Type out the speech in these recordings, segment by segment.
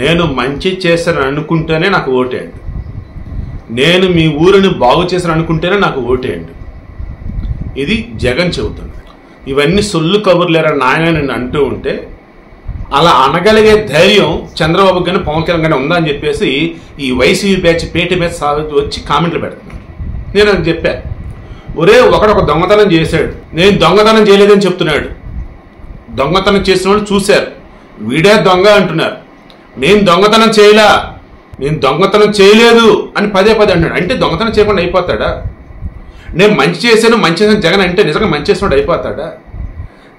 నేను మంచి చేశాను అనుకుంటేనే నాకు ఓటేయండి. నేను మీ ఊరిని బాగు చేశాను అనుకుంటేనే నాకు ఓటేయండి. ఇది జగన్ చెబుతుంది. ఇవన్నీ సొల్లు కబుర్లేరా నాయన నేను అంటూ ఉంటే అలా అనగలిగే ధైర్యం చంద్రబాబు కానీ పవన్ కళ్యాణ్ కానీ ఉందా అని చెప్పేసి ఈ వైసీపీ బ్యాచ్ పేటీ బ్యాచ్ సాగుతూ వచ్చి కామెంట్లు పెడుతున్నారు. నేను అది చెప్పా. ఒరే ఒకడొక దొంగతనం చేశాడు. నేను దొంగతనం చేయలేదని చెప్తున్నాడు. దొంగతనం చేసిన వాళ్ళు చూశారు. వీడే దొంగ అంటున్నారు. నేను దొంగతనం చేయలా. నేను దొంగతనం చేయలేదు అని పదే పదే అంటున్నాడు అంటే దొంగతనం చేయకుండా అయిపోతాడా? నేను మంచి చేశాను మంచి చేశాను జగన్ అంటే నిజంగా మంచి చేసినట్టు అయిపోతాడా?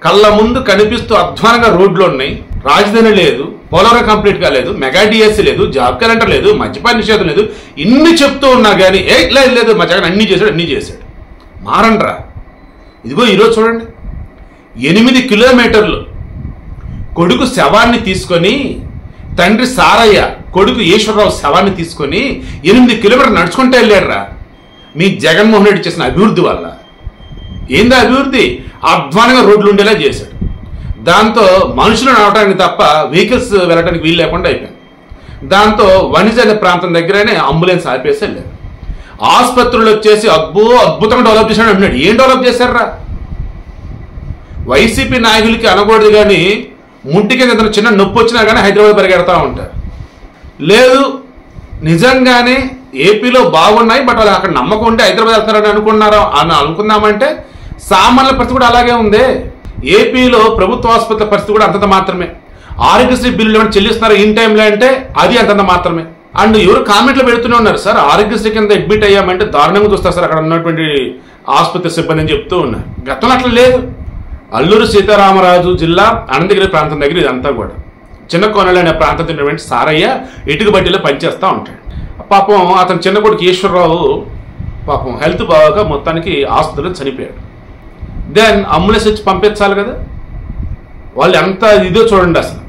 కళ్ళ ముందు కనిపిస్తూ అధ్వానంగా రోడ్లు ఉన్నాయి. రాజధాని లేదు పోలవరం కంప్లీట్ కాలేదు మెగా డిఎస్సీ లేదు జాబ్ క్యాలెండర్ లేదు మద్యపాన నిషేధం లేదు. ఇన్ని చెప్తూ ఉన్నా కానీ ఏ లేదు లేదు మా జగన్ అన్ని చేశాడు అన్ని చేశాడు. మారండ్రా. ఇదిగో ఈరోజు చూడండి. ఎనిమిది కిలోమీటర్లు కొడుకు శవాన్ని తీసుకొని తండ్రి సారయ్య కొడుకు ఈశ్వరరావు శవాన్ని తీసుకొని ఎనిమిది కిలోమీటర్లు నడుచుకుంటే వెళ్ళారా మీ జగన్మోహన్ రెడ్డి చేసిన అభివృద్ధి వల్ల. ఏంది అభివృద్ధి? అధ్వానంగా రోడ్లు ఉండేలా చేశాడు. దాంతో మనుషులు నడవటానికి తప్ప వెహికల్స్ వెళ్ళడానికి వీలు లేకుండా అయిపోయింది. దాంతో వనిజ ప్రాంతం దగ్గరనే అంబులెన్స్ ఆపేసి వెళ్ళారు ఆసుపత్రులు వచ్చేసి అబ్బో అద్భుతంగా డెవలప్ చేశాడు అంటున్నాడు. ఏం డెవలప్ చేశారా వైసీపీ నాయకులకి అనకూడదు కానీ ముంటికి ఏదైనా చిన్న నొప్పి వచ్చినా కానీ హైదరాబాద్ పరిగెడతా ఉంటారు లేదు నిజంగానే ఏపీలో బాగున్నాయి బట్ వాళ్ళు అక్కడ నమ్మకం ఉంటే హైదరాబాద్ వెళ్తారని అనుకున్నారా అని అనుకుందామంటే సామాన్య పరిస్థితి కూడా అలాగే ఉంది. ఏపీలో ప్రభుత్వ ఆసుపత్రుల పరిస్థితి కూడా అంతంత మాత్రమే. ఆరోగ్యశ్రీ బిల్లు ఏమైనా చెల్లిస్తున్నారా ఇన్ టైంలో అంటే అది అంతంత మాత్రమే. అండ్ ఎవరు కామెంట్లు పెడుతూనే ఉన్నారు సార్ ఆరోగ్యశ్రీ కింద అడ్మిట్ అయ్యామంటే దారుణంగా చూస్తారు సార్ అక్కడ ఉన్నటువంటి ఆసుపత్రి సిబ్బంది అని చెప్తూ ఉన్నారు. గతంలో అట్లా లేదు. అల్లూరు సీతారామరాజు జిల్లా అనంతగిరి ప్రాంతం దగ్గర ఇదంతా కూడా. చిన్న కోనలు అనే ప్రాంతం తిన్నటువంటి సారయ్య ఇటుక బట్టీలో పనిచేస్తూ ఉంటాడు. పాపం అతని చిన్న కొడుకు ఈశ్వరరావు పాపం హెల్త్ బాగా మొత్తానికి ఆస్తులు చనిపోయాడు. దెన్ అంబులెన్స్ వచ్చి పంపించాలి కదా. వాళ్ళు ఎంత ఇదో చూడండి అసలు.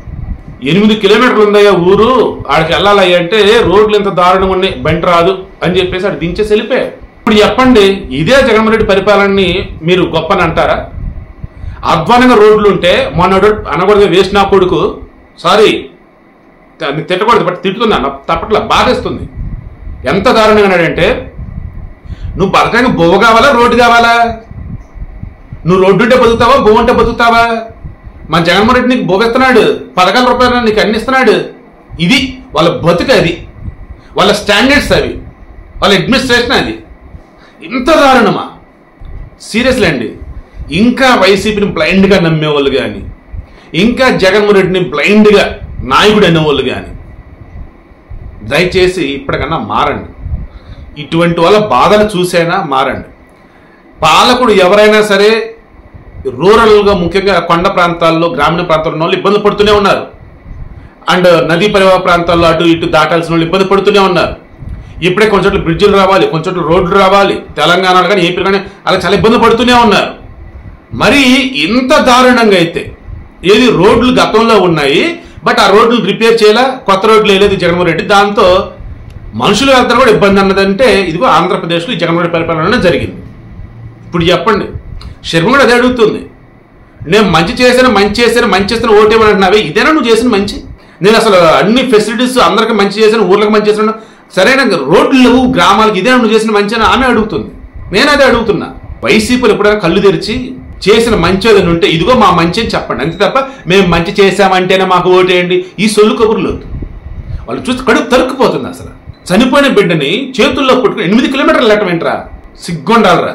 ఎనిమిది కిలోమీటర్లు ఉందయ్యా ఊరు. ఆడికి వెళ్ళాలి అంటే రోడ్లు ఇంత దారుణంగా ఉన్నాయి బండి రాదు అని చెప్పేసి ఆడు దించేసి వెళ్ళిపోయాడు. ఇప్పుడు చెప్పండి ఇదే జగన్మోహన్ రెడ్డి పరిపాలనని మీరు గొప్పని అంటారా? అధ్వానంగా రోడ్లు ఉంటే మొన్నడు అనకూడదు వేస్ట్ నా కొడుకు. సారీ తిట్టకూడదు బట్ తిట్టుతుంది అన్న తప్పట్లా బాధేస్తుంది. ఎంత దారుణంగా అన్నాడంటే నువ్వు బతకానికి బొవ్వ కావాలా రోడ్డు కావాలా? నువ్వు రోడ్డు ఉంటే బతుకుతావా బొవ్వ ఉంటే బతుకుతావా? మన జగన్మోహన్ రెడ్డి నీకు బొవ్వెస్తున్నాడు పథకాల రూపాయలు నీకు అన్నిస్తున్నాడు ఇది వాళ్ళ బతుక అది. వాళ్ళ స్టాండర్డ్స్ అవి. వాళ్ళ అడ్మినిస్ట్రేషన్ అది. ఇంత దారుణమా? సీరియస్లీ అండి. ఇంకా వైసీపీని బ్లైండ్గా నమ్మేవాళ్ళు కానీ ఇంకా జగన్మోహన్ రెడ్డిని బ్లైండ్గా నాయకుడు అనేవాళ్ళు కానీ దయచేసి ఇప్పటికన్నా మారండి. ఇటువంటి వాళ్ళ బాధలు చూసైనా మారండి. పాలకుడు ఎవరైనా సరే రూరల్గా ముఖ్యంగా కొండ ప్రాంతాల్లో గ్రామీణ ప్రాంతాల్లో వాళ్ళు ఇబ్బంది పడుతూనే ఉన్నారు. అండ్ నదీ పరివాహ ప్రాంతాల్లో అటు ఇటు దాటాల్సిన వాళ్ళు ఇబ్బంది పడుతూనే ఉన్నారు. ఇప్పుడే కొంచెం బ్రిడ్జిలు రావాలి కొంచెం రోడ్లు రావాలి తెలంగాణలో కానీ ఏపీలో కానీ అలా చాలా ఇబ్బంది పడుతూనే ఉన్నారు. మరి ఇంత దారుణంగా అయితే ఏది రోడ్లు గతంలో ఉన్నాయి బట్ ఆ రోడ్లు రిపేర్ చేయాలా? కొత్త రోడ్లు వేయలేదు జగన్మోహన్ రెడ్డి. దాంతో మనుషులు వెళ్తారు కూడా ఇబ్బంది అన్నదంటే ఇదిగో ఆంధ్రప్రదేశ్లో ఈ జగన్మోహన్ పరిపాలన జరిగింది. ఇప్పుడు చెప్పండి శర్మ కూడా అదే అడుగుతుంది. నేను మంచి చేశాను మంచి చేశాను మంచి చేస్తాను ఓటేమని అంటున్నావే? ఇదేనా నువ్వు చేసిన మంచి? నేను అసలు అన్ని ఫెసిలిటీస్ అందరికి మంచి చేశాను ఊర్లకు మంచి చేశాను. సరైన రోడ్లు లేవు గ్రామాలకు ఇదేనా నువ్వు చేసిన మంచి అని ఆమె అడుగుతుంది. నేను అదే అడుగుతున్నా. వైసీపీలు ఎప్పుడైనా కళ్ళు తెరిచి చేసిన మంచి ఏదైనా ఉంటే ఇదిగో మా మంచి అని చెప్పండి. అంతే తప్ప మేము మంచి చేశామంటేనే మాకు ఓటేయండి ఈ సొల్లు కబుర్లు వద్దు. వాళ్ళు చూస్తే కడుపు తరుక్కుపోతుంది అసలు. చనిపోయిన బిడ్డని చేతుల్లో పుట్టుకుని ఎనిమిది కిలోమీటర్లు వెళ్ళటం ఏంట్రా సిగ్గుండాలరా.